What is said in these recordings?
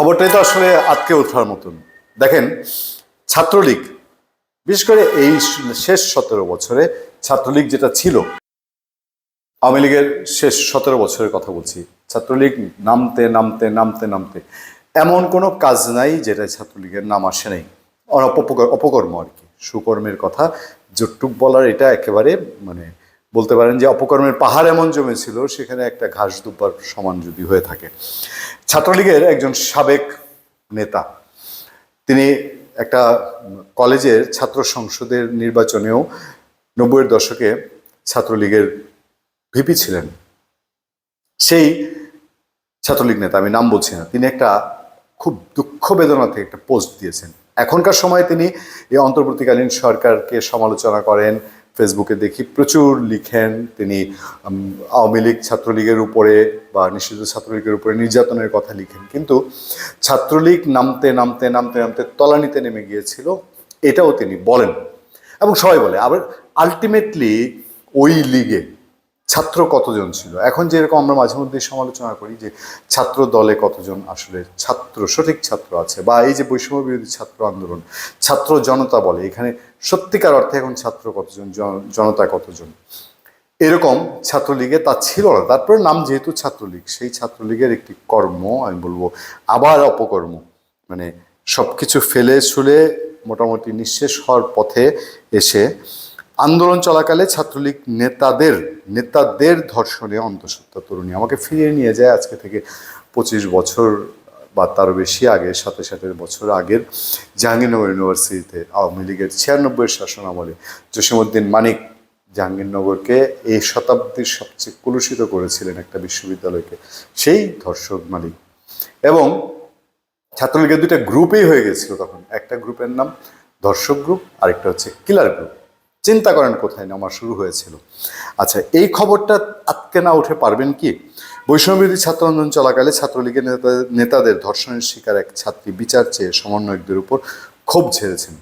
খবরটাই তো আসলে আটকে ওঠার মতন। দেখেন, ছাত্রলীগ, বিশেষ করে এই শেষ সতেরো বছরে ছাত্রলীগ যেটা ছিল, আওয়ামী লীগের শেষ সতেরো বছরের কথা বলছি, ছাত্রলীগ নামতে নামতে নামতে নামতে, এমন কোনো কাজ নাই যেটা ছাত্রলীগের নাম আসে নাই। অপকর অপকর্ম আর কি, সুকর্মের কথা যটুক বলার এটা একেবারে মানে বলতে পারেন যে অপকর্মের পাহাড় এমন জমেছিল, সেখানে একটা ঘাস দুব্বার সমান যদি হয়ে থাকে। ছাত্রলীগের একজন সাবেক নেতা, তিনি একটা কলেজের ছাত্র সংসদের নির্বাচনেও নব্বইয়ের দশকে ছাত্রলীগের ভিপি ছিলেন। সেই ছাত্রলীগ নেতা, আমি নাম বলছি না, তিনি একটা খুব দুঃখ বেদনাতে একটা পোস্ট দিয়েছেন। এখনকার সময় তিনি এই অন্তর্বর্তীকালীন সরকারকে সমালোচনা করেন ফেসবুকে দেখি প্রচুর লিখেন তিনি আওয়ামী লীগ ছাত্রলীগের উপরে বা নিষিদ্ধ ছাত্রলীগের উপরে নির্যাতনের কথা লিখেন। কিন্তু ছাত্রলীগ নামতে নামতে নামতে নামতে তলানিতে নেমে গিয়েছিল, এটাও তিনি বলেন। এবং সবাই বলে, আবার আলটিমেটলি ওই লিগে ছাত্র কতজন ছিল? এখন যেরকম আমরা মাঝে মধ্যে সমালোচনা করি যে ছাত্র দলে কতজন আসলে ছাত্র, সঠিক ছাত্র আছে? বা এই যে বৈষম্য বিরোধী ছাত্র আন্দোলন, ছাত্র জনতা বলে, এখানে সত্যিকার অর্থে এখন ছাত্র কতজন জনতা কতজন? এরকম ছাত্রলীগে তা ছিল না। তারপরে নাম যেহেতু ছাত্রলীগ, সেই ছাত্রলীগের একটি কর্ম, আমি বলব আবার অপকর্ম মানে সব কিছু ফেলে ছুলে মোটামুটি নিঃশেষ হওয়ার পথে এসে আন্দোলন চলাকালে ছাত্রলীগ নেতাদের নেতাদের ধর্ষণে অন্তঃসত্ত্বা তরুণী আমাকে ফিরিয়ে নিয়ে যায় আজকে থেকে পঁচিশ বছর বা তারও বেশি আগে সাথে সাথে বছর আগের জাহাঙ্গীরনগর ইউনিভার্সিটিতে আওয়ামী লীগের ছিয়ানব্বই শাসন আমলে জসীমউদ্দিন মানিক জাহাঙ্গীরনগরকে এই শতাব্দীর সবচেয়ে কলুষিত করেছিলেন একটা বিশ্ববিদ্যালয়কে, সেই ধর্ষক মালিক এবং ছাত্রলীগের দুইটা গ্রুপেই হয়ে গেছিল তখন। একটা গ্রুপের নাম ধর্ষক গ্রুপ, আরেকটা হচ্ছে কিলার গ্রুপ। চিন্তা করেন কোথায় নামা শুরু হয়েছিল। আচ্ছা এই খবরটা আটকে না উঠে পারবেন কি? বৈষম্যবিরোধী ছাত্র আন্দোলন চলাকালে ছাত্রলীগের নেতা, নেতাদের ধর্ষণের শিকার এক ছাত্রী বিচার চেয়ে সমন্বয়কদের উপর ক্ষোভ ঝেড়েছেন।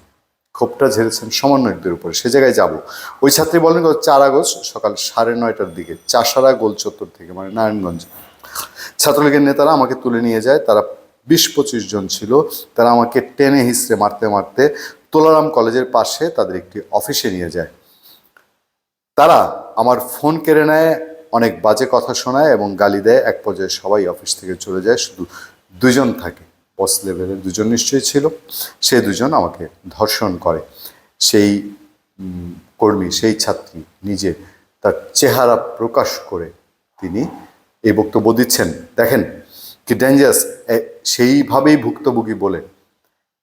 ক্ষোভটা ঝেড়েছেন সমন্বয়কদের উপর। সে জায়গায় যাব। ওই ছাত্রী বলেন গত চার আগস্ট সকাল সাড়ে নয়টার দিকে, চাষারা গোল চত্বর থেকে মানে নারায়ণগঞ্জ। ছাত্রলীগের নেতারা আমাকে তুলে নিয়ে যায়। তারা বিশ পঁচিশ জন ছিল। তারা আমাকে টেনে হিসড়ে মারতে মারতে তোলারাম কলেজের পাশে তাদের একটি অফিসে নিয়ে যায়। তারা আমার ফোন কেড়ে নেয়, অনেক বাজে কথা শোনায় এবং গালি দেয়। এক পর্যায়ে সবাই অফিস থেকে চলে যায়, শুধু দুজন থাকে। বস লেভেলের দুজন নিশ্চয়ই ছিল। সে দুজন আমাকে ধর্ষণ করে। সেই কর্মী, সেই ছাত্রী নিজে তার চেহারা প্রকাশ করে তিনি এই বক্তব্য দিচ্ছেন। দেখেন কি ডেঞ্জারাস সেইভাবেই ভুক্তভোগী বলে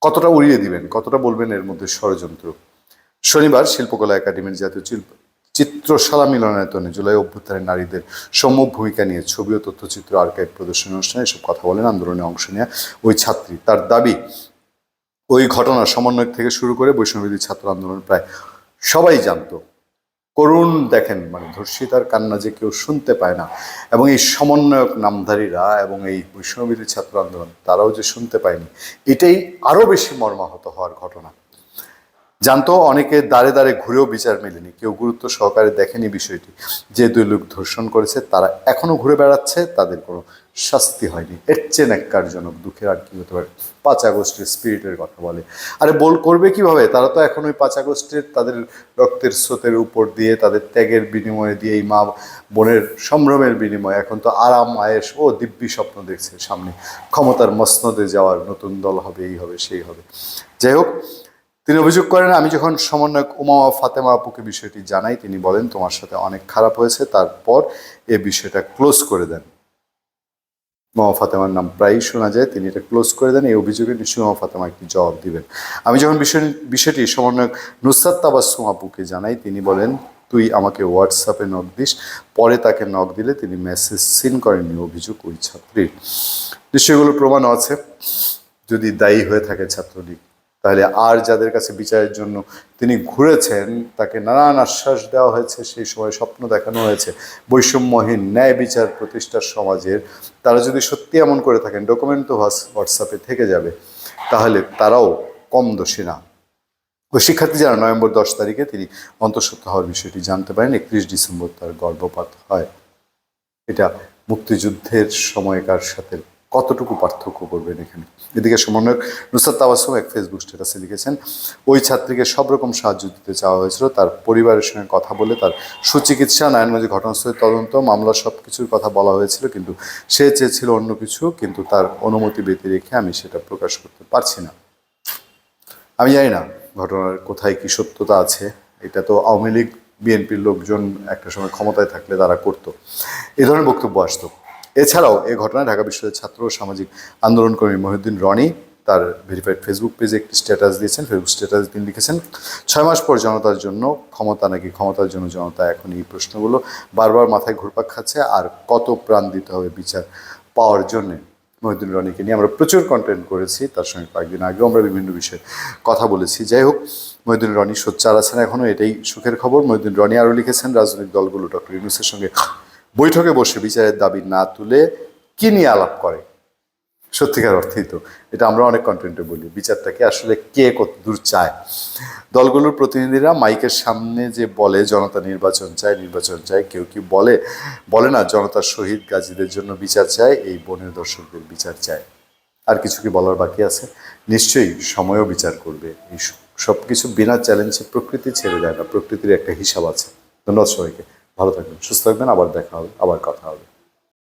কতটা উড়িয়ে দিবেন, কতটা বলবেন এর মধ্যে ষড়যন্ত্র? শনিবার শিল্পকলা একাডেমির জাতীয় শিল্প চিত্রশালা মিলনায়তনে জুলাই অভ্যুত্থানের নারীদের সম্য ভূমিকা নিয়ে ছবি ও তথ্যচিত্র আর্কাইভ প্রদর্শনী অনুষ্ঠানে এসব কথা বলেন আন্দোলনে অংশ নেওয়া ওই ছাত্রী। তার দাবি, ওই ঘটনা সমন্বয় থেকে শুরু করে বৈষ্ণবী ছাত্র আন্দোলন প্রায় সবাই জানতো। করুণ দেখেন মানে ধর্ষিতার কান্না যে কেউ শুনতে পায় না। এবং এই সমন্বয়ক নামধারীরা এবং এই বৈষ্ণবীর ছাত্র আন্দোলন, তারাও যে শুনতে পায়নি, এটাই আরও বেশি মর্মাহত হওয়ার ঘটনা। জানতো অনেকে দাঁড়ে দাঁড়ে ঘুরেও বিচার মেলেনি, কেউ গুরুত্ব সহকারে দেখেনি বিষয়টি। যে দুই লোক ধর্ষণ করেছে, তারা এখনও ঘুরে বেড়াচ্ছে, তাদের কোনো শাস্তি হয়নি। এর চেয়ে ন্যাক্কারজনক দুঃখের আর কি হতে পারে। পাঁচ আগস্টের স্পিরিটের কথা বলে। আরে বল করবে কীভাবে? তারা তো এখন ওই পাঁচ আগস্টের তাদের রক্তের স্রোতের উপর দিয়ে, তাদের ত্যাগের বিনিময়ে দিয়ে, এই মা বোনের সম্ভ্রমের বিনিময়ে এখন তো আরাম আয়েস ও দিব্যি স্বপ্ন দেখছে সামনে। ক্ষমতার মসনদে যাওয়ার নতুন দল হবে, এই হবে, সেই হবে। যাই হোক তিনি অভিযোগ করেন, আমি যখন সমন্বয়ক উমা ফাতেমা আপুকে বিষয়টি জানাই, তিনি বলেন, তোমার সাথে অনেক খারাপ হয়েছে, তারপর এ বিষয়টা ক্লোজ করে দেন। মোহাম্মদ ফাতেমার নাম প্রায়ই শোনা যায়, তিনি এটা ক্লোজ করে দেন, এই অভিযোগে নিশ্চয়ই মোহাম্মদ ফাতেমা একটি জবাব দিবেন। আমি যখন বিষয় বিষয়টি সমন্বয়ক নুসরাত তাবাসুম আপুকে জানাই, তিনি বলেন, তুই আমাকে হোয়াটসঅ্যাপে নক দিস, পরে তাকে নক দিলে তিনি মেসেজ সিন করেননি অভিযোগ ওই ছাত্রীর। নিশ্চয়গুলো প্রমাণও আছে। যদি দায়ী হয়ে থাকে ছাত্রলীগ তাহলে আর যাদের কাছে বিচারের জন্য তিনি ঘুরেছেন, তাকে নানান আশ্বাস দেওয়া হয়েছে, সেই সময় স্বপ্ন দেখানো হয়েছে। বৈষম্যহীন ন্যায় বিচার প্রতিষ্ঠার সমাজের তারা যদি সত্যি এমন করে থাকেন ডকুমেন্ট তো হোয়াটসঅ্যাপে থেকে যাবে। তাহলে তারাও কম দোষী না। ওই শিক্ষার্থী যারা, নভেম্বর দশ তারিখে তিনি অন্তঃসত্ত্বা হওয়ার বিষয়টি জানতে পারেন, একত্রিশ ডিসেম্বর তার গর্ভপাত হয়। এটা মুক্তিযুদ্ধের সময়কার সাথে কতটুকু পার্থক্য করবেন এখানে? এদিকে সমন্বয়ক নুসরাত তাবাসুম এক ফেসবুক স্ট্যাটাসে লিখেছেন, ওই ছাত্রীকে সব রকম সাহায্য দিতে চাওয়া হয়েছিল। তার পরিবারের সঙ্গে কথা বলে তার সুচিকিৎসা, নারায়ণগঞ্জে ঘটনাস্থলের তদন্ত, মামলা সব কিছুর কথা বলা হয়েছিল, কিন্তু সে চেয়েছিল অন্য কিছু, কিন্তু তার অনুমতি ব্যতি রেখে আমি সেটা প্রকাশ করতে পারছি না। আমি জানি না ঘটনার কোথায় কি সত্যতা আছে। এটা তো আওয়ামী লীগ, বিএনপির লোকজন একটা সময় ক্ষমতায় থাকলে তারা করতো। এই ধরনের বক্তব্য আসতো। এছাড়াও এই ঘটনায় ঢাকা বিশ্ববিদ্যালয়ের ছাত্র ও সামাজিক আন্দোলনকর্মী মহিউদ্দিন রনি তার ভেরিফাইড ফেসবুক পেজে একটি স্ট্যাটাস দিয়েছেন। ফেসবুক স্ট্যাটাস তিনি লিখেছেন, ছয় মাস পর জনতার জন্য ক্ষমতা নাকি ক্ষমতার জন্য জনতা এখন এই প্রশ্নগুলো বারবার মাথায় ঘুরপাক খাচ্ছে, আর কত প্রাণ দিতে হবে বিচার পাওয়ার জন্যে? মহিউদ্দিন রনিকে নিয়ে আমরা প্রচুর কন্টেন্ট করেছি, তার সঙ্গে কয়েকদিন আগেও আমরা বিভিন্ন বিষয়ে কথা বলেছি। যাই হোক, মহিউদ্দিন রনি সোচ্চার আছেন এখনও এটাই সুখের খবর। মহিউদ্দিন রনি আরও লিখেছেন, রাজনৈতিক দলগুলো ডক্টর ইউনুসের সঙ্গে বৈঠকে বসে বিচারের দাবি না তুলে কি নিয়ে আলাপ করে? সত্যিকার অর্থেই তো এটা আমরা অনেক কন্টেন্টে বলি, বিচারটাকে আসলে কে কত দূর চায়? দলগুলোর প্রতিনিধিরা মাইকের সামনে যে বলে জনতা নির্বাচন চায় নির্বাচন চায়, কেউ কি বলে? বলে না জনতার শহীদ গাজীদের জন্য বিচার চায়, এই বনের দর্শকদের বিচার চায়। আর কিছু কি বলার বাকি আছে? নিশ্চয়ই সময়ও বিচার করবে। এই সব কিছু বিনা চ্যালেঞ্জে প্রকৃতি ছেড়ে দেয় না, প্রকৃতির একটা হিসাব আছে। ধন্যবাদ সবাইকে। ভালো থাকবেন সুস্থ থাকবেন আবার দেখা হবে আবার কথা হবে।